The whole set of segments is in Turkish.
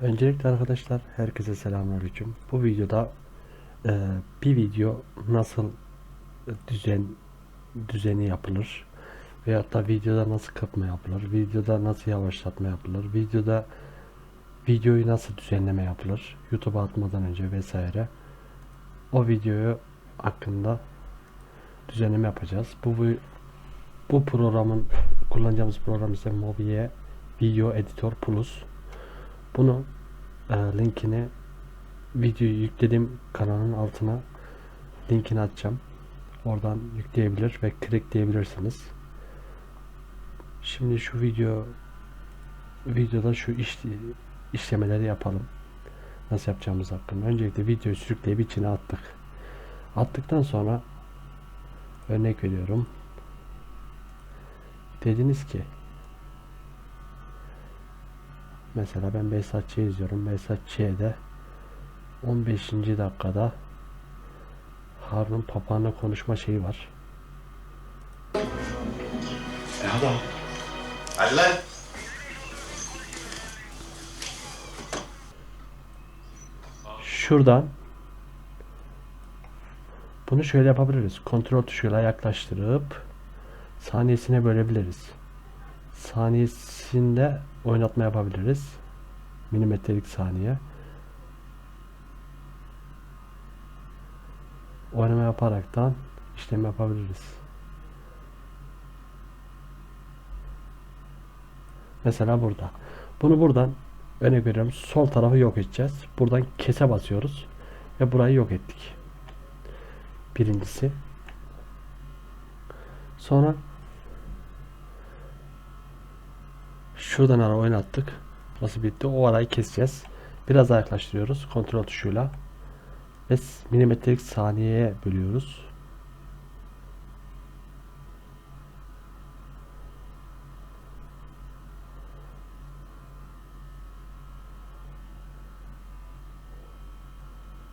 Öncelikle arkadaşlar herkese selamünaleyküm. Bu videoda e, bir video nasıl düzen düzeni yapılır veyahut da videoda nasıl kırpma yapılır, videoda nasıl yavaşlatma yapılır, videoda videoyu nasıl düzenleme yapılır, YouTube'a atmadan önce vesaire. O videoyu hakkında düzenleme yapacağız. Bu bu, bu programın kullanacağımız program ise Movie Video Editor Plus. Bunu e, linkini videoyu yüklediğim kanalın altına linkini atacağım. Oradan yükleyebilir ve diyebilirsiniz. Şimdi şu video videoda şu iş, işlemeleri yapalım. Nasıl yapacağımız hakkında. Öncelikle videoyu sürükleyip içine attık. Attıktan sonra örnek veriyorum. Dediniz ki Mesela ben Behzatçı'yı izliyorum. Behzatçı'ya de 15. dakikada Harun papağanla konuşma şeyi var. E adam. Hadi lan. Şuradan bunu şöyle yapabiliriz. Kontrol tuşuyla yaklaştırıp saniyesine bölebiliriz. Saniyesinde oynatma yapabiliriz. Milimetrelik saniye. Oynama yaparaktan işlem yapabiliriz. Mesela burada. Bunu buradan örnek veriyorum sol tarafı yok edeceğiz. Buradan kese basıyoruz ve burayı yok ettik. Birincisi. Sonra şuradan ara oynattık. Nasıl bitti? O arayı keseceğiz. Biraz daha yaklaştırıyoruz kontrol tuşuyla. Ve milimetrelik saniyeye bölüyoruz.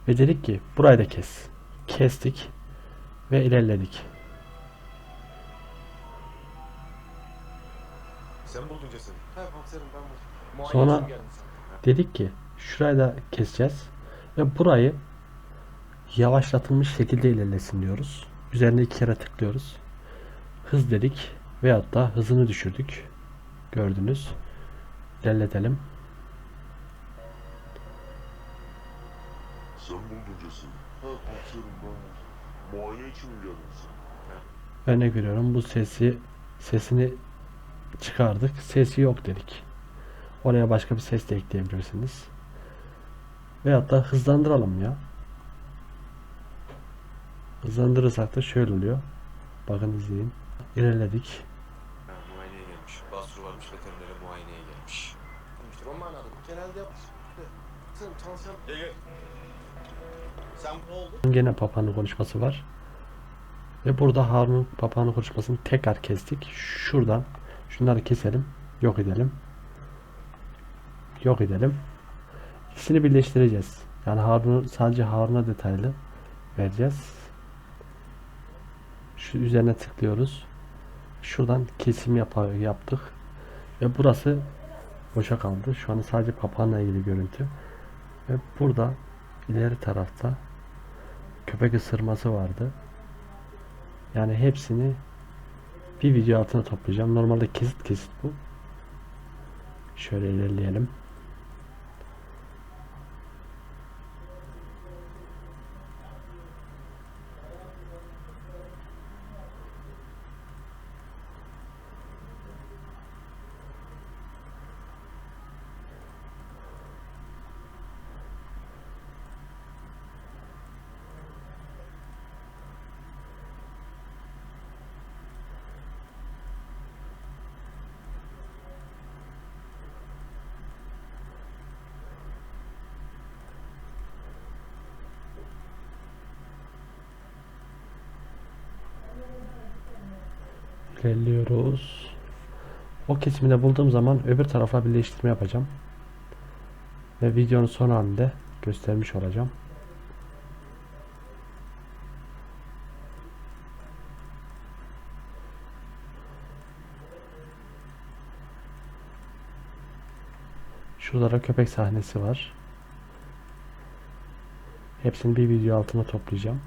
Ve dedik ki burayı da kes. Kestik ve ilerledik. Sen buldun cesedi. Ha komiserim ben bu. Muayene Sonra- için. Dedik ki şurayı da keseceğiz ve burayı yavaşlatılmış şekilde ilerlesin diyoruz. Üzerine iki kere tıklıyoruz. Hız dedik veyahut da hızını düşürdük. Gördünüz. İlerletelim. Sen buldun cesedi. Komiserim ben buldum. Muayene için mi geldin sen? Örnek veriyorum bu sesi sesini çıkardık. Sesi yok dedik. Oraya başka bir ses de ekleyebilirsiniz. Veyahut da hızlandıralım ya. Hızlandırırsak da şöyle oluyor. Bakın izleyin. İlerledik. Ha, muayeneye gelmiş. Basur varmış veterinere muayeneye gelmiş. İşte o manada bu genelde. Sen gel. Sen ne oldu? Gene papağanın konuşması var. Ve burada Harun'un papağanın konuşmasını tekrar kestik. Şuradan şunları keselim. Yok edelim. Yok edelim. İkisini birleştireceğiz. Yani Harun'u sadece Harun'a detaylı vereceğiz. Şu üzerine tıklıyoruz. Şuradan kesim yap yaptık. Ve burası boşa kaldı. Şu an sadece papağanla ilgili görüntü. Ve burada ileri tarafta köpek ısırması vardı. Yani hepsini bir video altına toplayacağım. Normalde kesit kesit bu. Şöyle ilerleyelim. İlerliyoruz. O kesimi de bulduğum zaman öbür tarafa birleştirme yapacağım. Ve videonun son halinde göstermiş olacağım. Şurada da köpek sahnesi var. Hepsini bir video altına toplayacağım.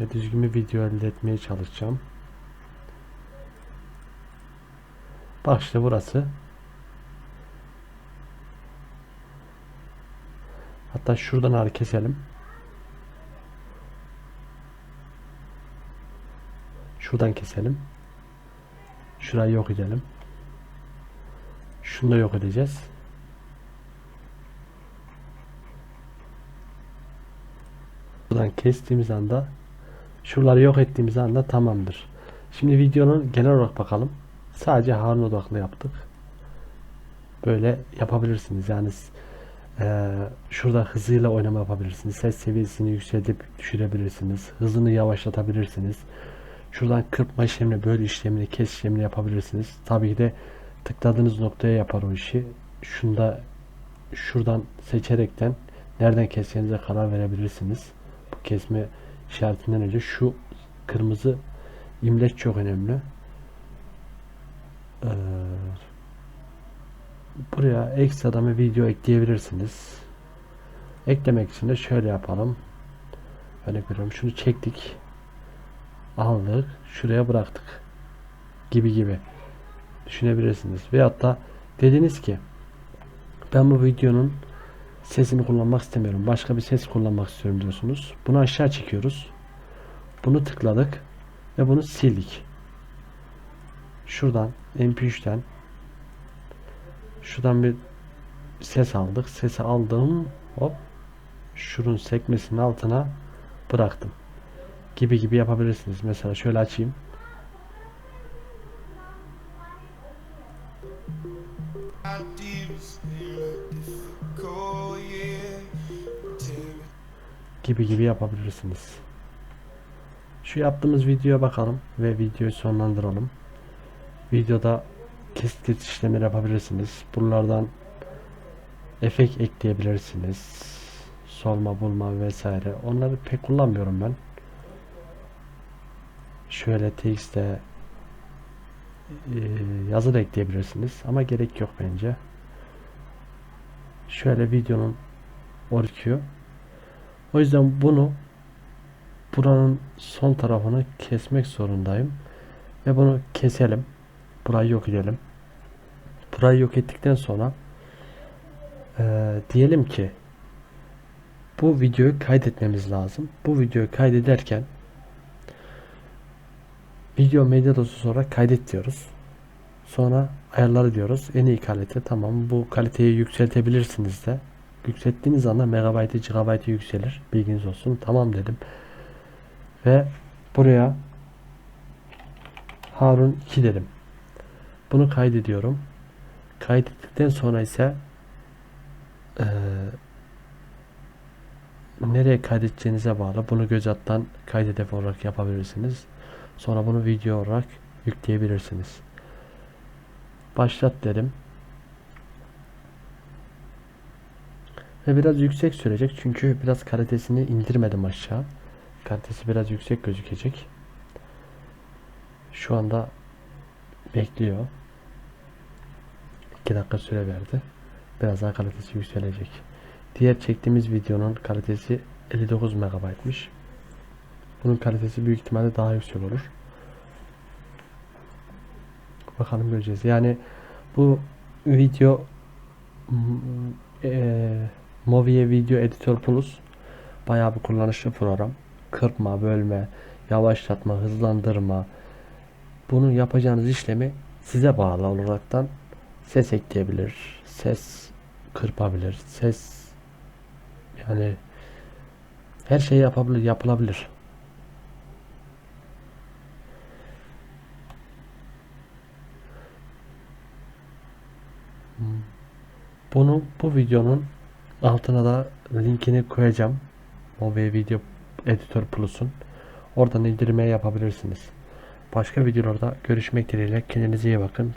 Ve düzgün bir video elde etmeye çalışacağım. Bak işte burası. Hatta şuradan ağrı keselim. Şuradan keselim. Şurayı yok edelim. Şunu da yok edeceğiz. Buradan kestiğimiz anda şuraları yok ettiğimiz anda tamamdır. Şimdi videonun genel olarak bakalım. Sadece Harun odaklı yaptık. Böyle yapabilirsiniz. Yani eee, şurada hızıyla oynama yapabilirsiniz. Ses seviyesini yükseltip düşürebilirsiniz. Hızını yavaşlatabilirsiniz. Şuradan kırpma işlemini, böyle işlemini, kes işlemini yapabilirsiniz. Tabii ki de tıkladığınız noktaya yapar o işi. Şunda şuradan seçerekten nereden keseceğinize karar verebilirsiniz. Bu kesme işaretinden önce şu kırmızı imleç çok önemli. Ee, buraya ekstradan bir video ekleyebilirsiniz. Eklemek için de şöyle yapalım. Örnek veriyorum şunu çektik. Aldık. Şuraya bıraktık. Gibi gibi. Düşünebilirsiniz. Veyahut da dediniz ki ben bu videonun sesini kullanmak istemiyorum. Başka bir ses kullanmak istiyorum diyorsunuz. Bunu aşağı çekiyoruz. Bunu tıkladık ve bunu sildik. Şuradan MP3'ten şuradan bir ses aldık. Sesi aldım. Hop. Şunun sekmesinin altına bıraktım. Gibi gibi yapabilirsiniz. Mesela şöyle açayım. gibi gibi yapabilirsiniz. Şu yaptığımız videoya bakalım ve videoyu sonlandıralım. Videoda kesit işlemleri yapabilirsiniz. Buralardan efekt ekleyebilirsiniz. Solma, bulma vesaire. Onları pek kullanmıyorum ben. Şöyle TX'de e, yazı da ekleyebilirsiniz ama gerek yok bence. Şöyle videonun orküyor. O yüzden bunu buranın son tarafını kesmek zorundayım. Ve bunu keselim. Burayı yok edelim. Burayı yok ettikten sonra eee, diyelim ki bu videoyu kaydetmemiz lazım. Bu videoyu kaydederken video medya dosyası olarak kaydet diyoruz. Sonra ayarları diyoruz. En iyi kalite. Tamam bu kaliteyi yükseltebilirsiniz de. Yükselttiğiniz anda megabaytı gigabaytı yükselir. Bilginiz olsun. Tamam dedim. Ve buraya Harun 2 dedim. Bunu kaydediyorum. Kaydettikten sonra ise eee, nereye kaydedeceğinize bağlı. Bunu göz alttan kaydedef olarak yapabilirsiniz. Sonra bunu video olarak yükleyebilirsiniz. Başlat dedim. Ve biraz yüksek sürecek çünkü biraz kalitesini indirmedim aşağı. Kalitesi biraz yüksek gözükecek. Şu anda bekliyor. 2 dakika süre verdi. Biraz daha kalitesi yükselecek. Diğer çektiğimiz videonun kalitesi 59 MB'mış. Bunun kalitesi büyük ihtimalle daha yüksek olur. Bakalım göreceğiz. Yani bu video eee Movie Video Editor Plus bayağı bir kullanışlı program. Kırpma, bölme, yavaşlatma, hızlandırma. Bunu yapacağınız işlemi size bağlı olaraktan ses ekleyebilir, ses kırpabilir, ses yani her şey yapabilir, yapılabilir. Bunu bu videonun altına da linkini koyacağım. Movie Video Editor Plus'un. Oradan indirmeye yapabilirsiniz. Başka videolarda görüşmek dileğiyle. Kendinize iyi bakın.